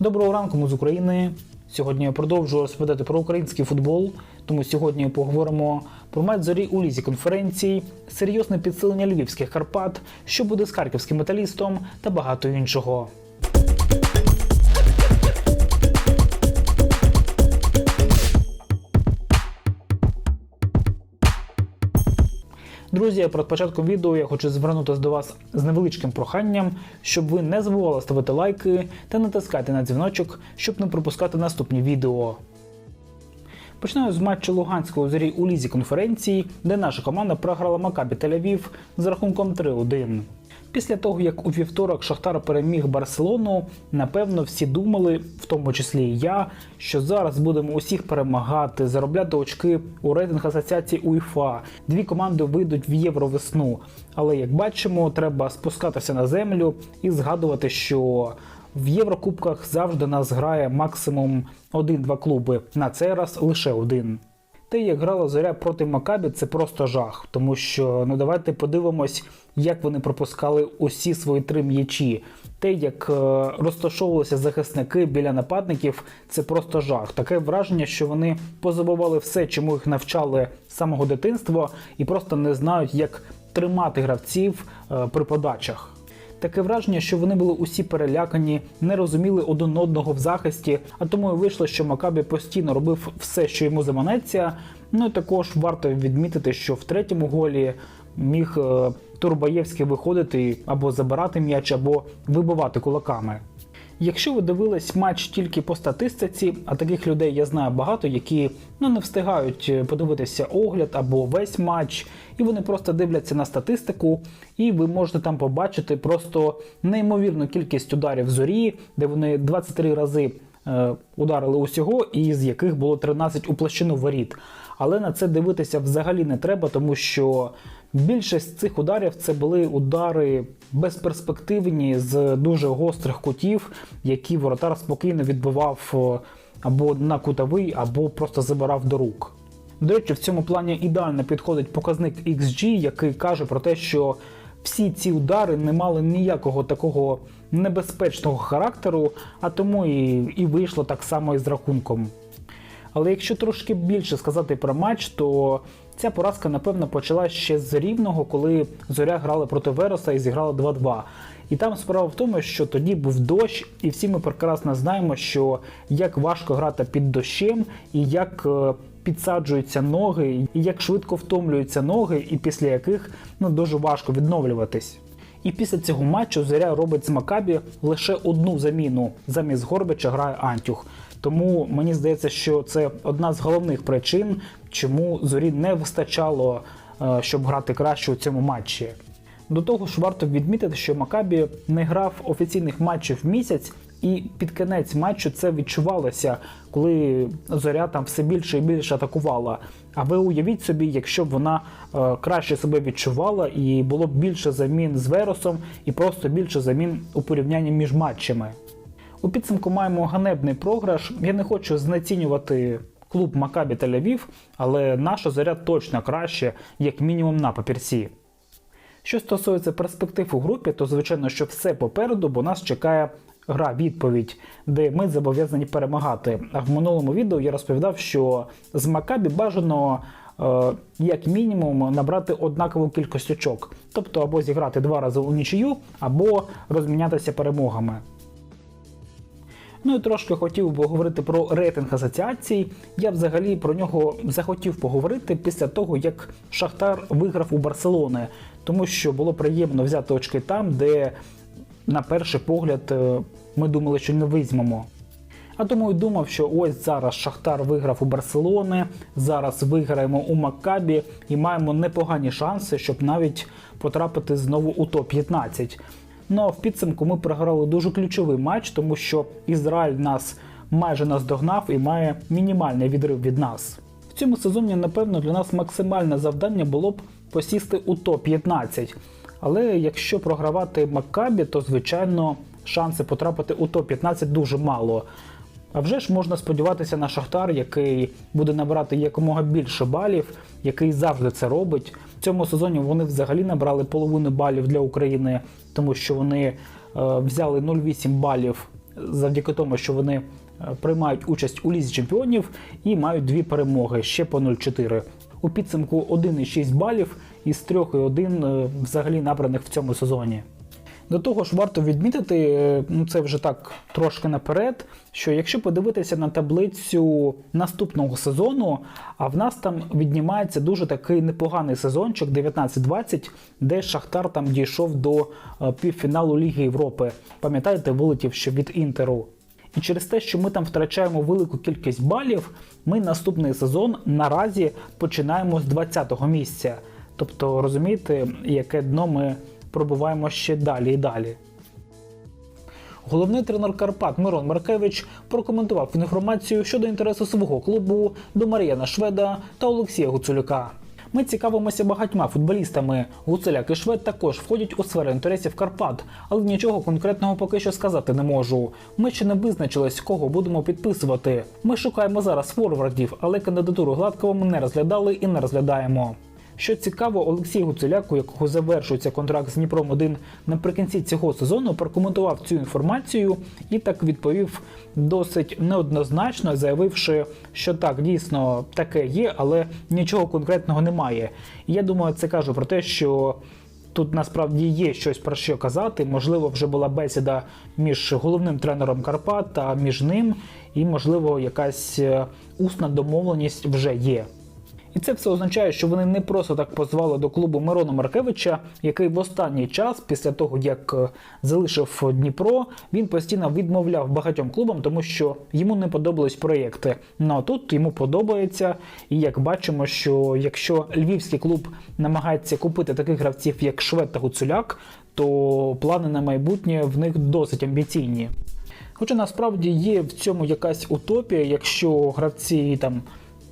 Доброго ранку, ми з України. Сьогодні я продовжую розповідати про український футбол. Тому сьогодні поговоримо про матч зорі у лізі конференцій, серйозне підсилення львівських Карпат, що буде з харківським металістом та багато іншого. Друзі, перед початком відео я хочу звернутися до вас з невеличким проханням, щоб ви не забували ставити лайки та натискати на дзвіночок, щоб не пропускати наступні відео. Починаю з матчу Луганського зорі у лізі конференції, де наша команда програла Макабі Тель-Авів з рахунком 3-1. Після того, як у вівторок Шахтар переміг Барселону, напевно, всі думали, в тому числі і я, що зараз будемо усіх перемагати, заробляти очки у рейтинг асоціації УЄФА. Дві команди вийдуть в євровесну. Але як бачимо, треба спускатися на землю і згадувати, що в Єврокубках завжди нас грає максимум один-два клуби. На цей раз лише один. Те, як грала зоря проти Макабі, це просто жах, тому що ну давайте подивимось, як вони пропускали усі свої три м'ячі. Те, як е, розташовувалися захисники біля нападників, це просто жах. Таке враження, що вони позабували все, чому їх навчали з самого дитинства, і просто не знають, як тримати гравців е, при подачах. Таке враження, що вони були усі перелякані, не розуміли один одного в захисті, а тому і вийшло, що Макабі постійно робив все, що йому заманеться. Ну і також варто відмітити, що в третьому голі міг е, Турбаєвський виходити або забирати м'яч, або вибивати кулаками. Якщо ви дивились матч тільки по статистиці, а таких людей я знаю багато, які ну не встигають е, подивитися огляд або весь матч, і вони просто дивляться на статистику, і ви можете там побачити просто неймовірну кількість ударів зорі, де вони 23 рази е, ударили усього, і з яких було 13 у площину воріт. Але на це дивитися взагалі не треба, тому що більшість цих ударів це були удари безперспективні з дуже гострих кутів, які воротар спокійно відбивав е, або на кутовий, або просто забирав до рук. До речі, в цьому плані ідеально підходить показник XG, який каже про те, що всі ці удари не мали ніякого такого небезпечного характеру, а тому і, і вийшло так само і з рахунком. Але якщо трошки більше сказати про матч, то ця поразка, напевно, почалась ще з рівного, коли зоря грали проти Вероса і зіграли 2-2. І там справа в тому, що тоді був дощ, і всі ми прекрасно знаємо, що як важко грати під дощем, і як е, підсаджуються ноги, і як швидко втомлюються ноги, і після яких ну дуже важко відновлюватись. І після цього матчу Зоря робить з Макабі лише одну заміну. Замість Горбича грає Антюх. Тому мені здається, що це одна з головних причин, чому зорі не вистачало, е, щоб грати краще у цьому матчі. До того ж, варто відмітити, що Макабі не грав офіційних матчів місяць, і під кінець матчу це відчувалося, коли зоря там все більше і більше атакувала. А ви уявіть собі, якщо б вона е, краще себе відчувала і було б більше замін з Веросом, і просто більше замін у порівнянні між матчами. У підсумку маємо ганебний програш. Я не хочу знецінювати клуб Макабі Тель-Авів, але наша зоря точно краще, як мінімум на папірці. Що стосується перспектив у групі, то звичайно, що все попереду, бо нас чекає гра відповідь, де ми зобов'язані перемагати. А в минулому відео я розповідав, що з Макабі бажано. е, Як мінімум набрати однакову кількість очок, тобто або зіграти два рази у нічию, або розмінятися перемогами. Ну і трошки хотів би говорити про рейтинг асоціацій. Я взагалі про нього захотів поговорити після того, як Шахтар виграв у Барселони, тому що було приємно взяти очки там, де на перший погляд е, ми думали, що не візьмемо. А тому і думав, що ось зараз Шахтар виграв у Барселони, зараз виграємо у Маккабі і маємо непогані шанси, щоб навіть потрапити знову у топ-15. Ну а в підсумку ми програли дуже ключовий матч, тому що Ізраїль нас майже наздогнав і має мінімальний відрив від нас. В цьому сезоні, напевно, для нас максимальне завдання було б посісти у топ-15. Але якщо програвати Маккабі, то звичайно шанси потрапити у топ-15 дуже мало. А вже ж можна сподіватися на Шахтар, який буде набирати якомога більше балів, який завжди це робить. В цьому сезоні вони взагалі набрали половину балів для України, тому що вони е, взяли 0,8 балів завдяки тому, що вони е, приймають участь у лізі чемпіонів і мають дві перемоги ще по 0-4. У підсумку 1,6 балів із 3,1 е, взагалі набраних в цьому сезоні. До того ж, варто відмітити, е, ну це вже так трошки наперед, що якщо подивитися на таблицю наступного сезону, а в нас там віднімається дуже такий непоганий сезончик 19-20, де Шахтар там дійшов до е, півфіналу Ліги Європи. Пам'ятаєте, вилетів ще від Інтеру. І через те, що ми там втрачаємо велику кількість балів, ми наступний сезон наразі починаємо з 20-го місця. Тобто, розумієте, яке дно ми пробуваємо ще далі і далі. Головний тренер Карпат Мирон Маркевич прокоментував інформацію щодо інтересу свого клубу до Мар'яна Шведа та Олексія Гуцулюка. Ми цікавимося багатьма футболістами. Гуцуляк і Швед також входять у сферу інтересів Карпат, але нічого конкретного поки що сказати не можу. Ми ще не визначились, кого будемо підписувати. Ми шукаємо зараз форвардів, але кандидатуру Гладкого ми не розглядали і не розглядаємо. Що цікаво, Олексій Гуцуляк, у якого завершується контракт з Дніпром 1 наприкінці цього сезону, прокоментував цю інформацію і так відповів досить неоднозначно, заявивши, що так дійсно таке є, але нічого конкретного немає. І я думаю, це кажу про те, що. Тут насправді є щось про що казати. Можливо, вже була бесіда між головним тренером Карпат та між ним, і можливо, якась е, усна домовленість вже є. І це все означає, що вони не просто так позвали до клубу Мирона Маркевича, який в останній час, після того як е, залишив Дніпро, він постійно відмовляв багатьом клубам, тому що йому не подобались проєкти. Ну а тут йому подобається. І як бачимо, що якщо львівський клуб намагається купити таких гравців, як Швед та Гуцуляк, то плани на майбутнє в них досить амбіційні. Хоча насправді є в цьому якась утопія, якщо гравці там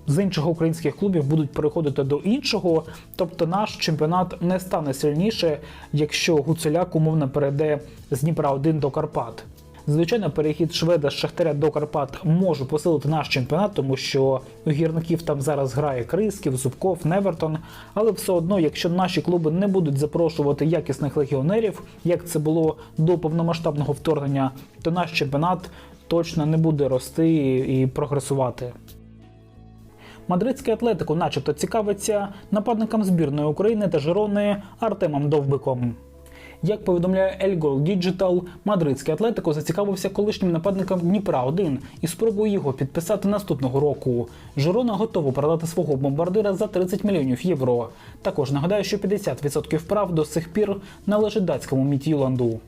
з іншого українських клубів будуть переходити до іншого. Тобто наш чемпіонат не стане сильніше, якщо Гуцуляк умовно перейде з Дніпра 1 до Карпат. Звичайно, перехід Шведа з Шахтаря до Карпат може посилити наш чемпіонат, тому що у гірників там зараз грає Крисків, Зубков, Невертон. Але все одно, якщо наші клуби не будуть запрошувати якісних легіонерів, як це було до повномасштабного вторгнення, то наш чемпіонат точно не буде рости і прогресувати. Мадридський атлетико, начебто, цікавиться нападником збірної України та Жирони Артемом Довбиком. Як повідомляє El Gol Digital, мадридський атлетико зацікавився колишнім нападником Дніпра 1 і спробує його підписати наступного року. Жирона готова продати свого бомбардира за 30 мільйонів євро. Також нагадаю, що 50% прав до сих пір належить датському Міт'юланду.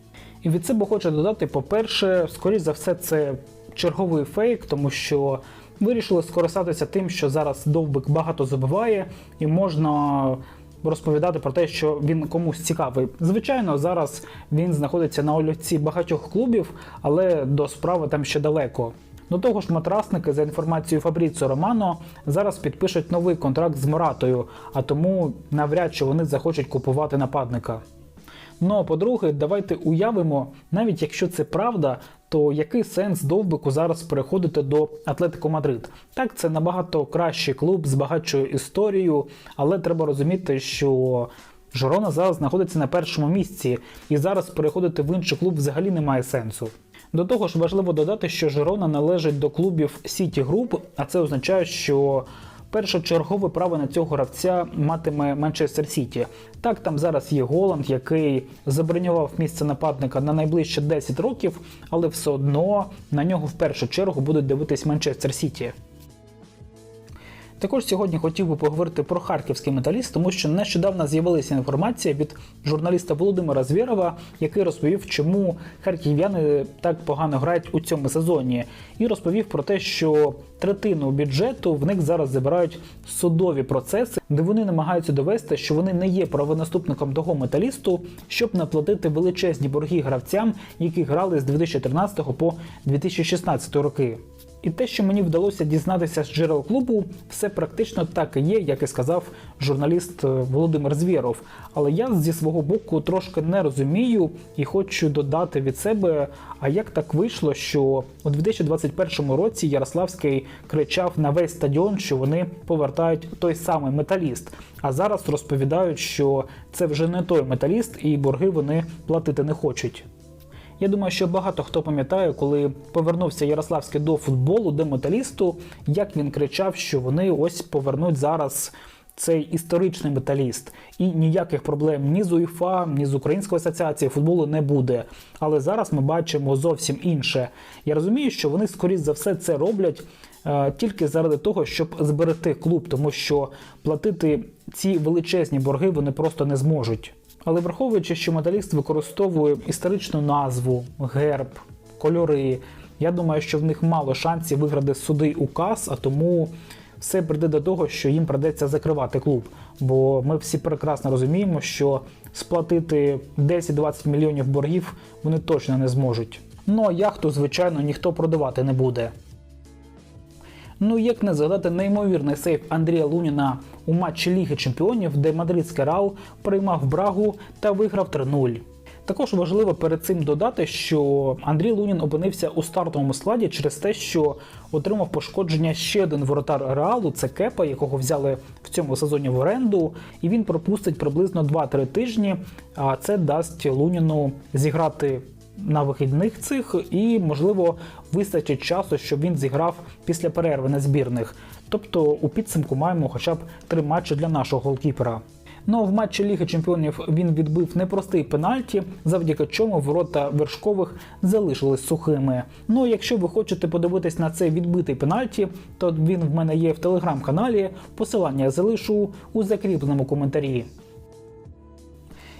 І від себе хочу додати, по-перше, скоріш за все, це черговий фейк, тому що вирішили скористатися тим, що зараз довбик багато забиває, і можна розповідати про те, що він комусь цікавий. Звичайно, зараз він знаходиться на олівці багатьох клубів, але до справи там ще далеко. До того ж, матрасники, за інформацією Фабріцо Романо, зараз підпишуть новий контракт з Моратою, а тому навряд чи вони захочуть купувати нападника. Ну а по-друге, давайте уявимо, навіть якщо це правда, то який сенс довбику зараз переходити до Атлетико Мадрид? Так, це набагато кращий клуб з багатшою історією, але треба розуміти, що Жорона зараз знаходиться на першому місці, і зараз переходити в інший клуб взагалі немає сенсу. До того ж, важливо додати, що Жирона належить до клубів Сіті Груп, а це означає, що першочергове право на цього гравця матиме Манчестер Сіті. Так, там зараз є Голанд, який забронював місце нападника на найближче 10 років, але все одно на нього в першу чергу будуть дивитись Манчестер Сіті. Також сьогодні хотів би поговорити про харківський металіст, тому що нещодавно з'явилася інформація від журналіста Володимира Звєрова, який розповів, чому харків'яни так погано грають у цьому сезоні, і розповів про те, що третину бюджету в них зараз забирають судові процеси, де вони намагаються довести, що вони не є правонаступником того металісту, щоб не платити величезні борги гравцям, які грали з 2013 по 2016 роки. І те, що мені вдалося дізнатися з джерел клубу, все практично так і є, як і сказав журналіст е, Володимир Звєров. Але я зі свого боку трошки не розумію і хочу додати від себе, а як так вийшло, що у 2021 році Ярославський кричав на весь стадіон, що вони повертають той самий металіст. А зараз розповідають, що це вже не той металіст, і борги вони платити не хочуть. Я думаю, що багато хто пам'ятає, коли повернувся Ярославський до футболу, до металісту, як він кричав, що вони ось повернуть зараз цей історичний металіст, і ніяких проблем ні з УЄФА, ні з Українською асоціацією футболу не буде. Але зараз ми бачимо зовсім інше. Я розумію, що вони скоріш за все це роблять е, тільки заради того, щоб зберегти клуб, тому що платити ці величезні борги вони просто не зможуть. Але враховуючи, що металіст використовує історичну назву, герб, кольори, я думаю, що в них мало шансів виграти суди указ, а тому все прийде до того, що їм придеться закривати клуб. Бо ми всі прекрасно розуміємо, що сплатити 10-20 мільйонів боргів вони точно не зможуть. Ну а яхту, звичайно, ніхто продавати не буде. Ну як не згадати неймовірний сейф Андрія Луніна у матчі Ліги Чемпіонів, де мадридський Реал приймав Брагу та виграв 3-0. Також важливо перед цим додати, що Андрій Лунін опинився у стартовому складі через те, що отримав пошкодження ще один воротар Реалу, це Кепа, якого взяли в цьому сезоні в оренду, і він пропустить приблизно 2-3 тижні. А це дасть Луніну зіграти на вихідних цих, і, можливо, вистачить часу, щоб він зіграв після перерви на збірних. Тобто у підсумку маємо хоча б три матчі для нашого голкіпера. Ну а в матчі Ліги Чемпіонів він відбив непростий пенальті, завдяки чому ворота вершкових залишились сухими. Ну, якщо ви хочете подивитись на цей відбитий пенальті, то він в мене є в телеграм-каналі. Посилання залишу у закріпленому коментарі.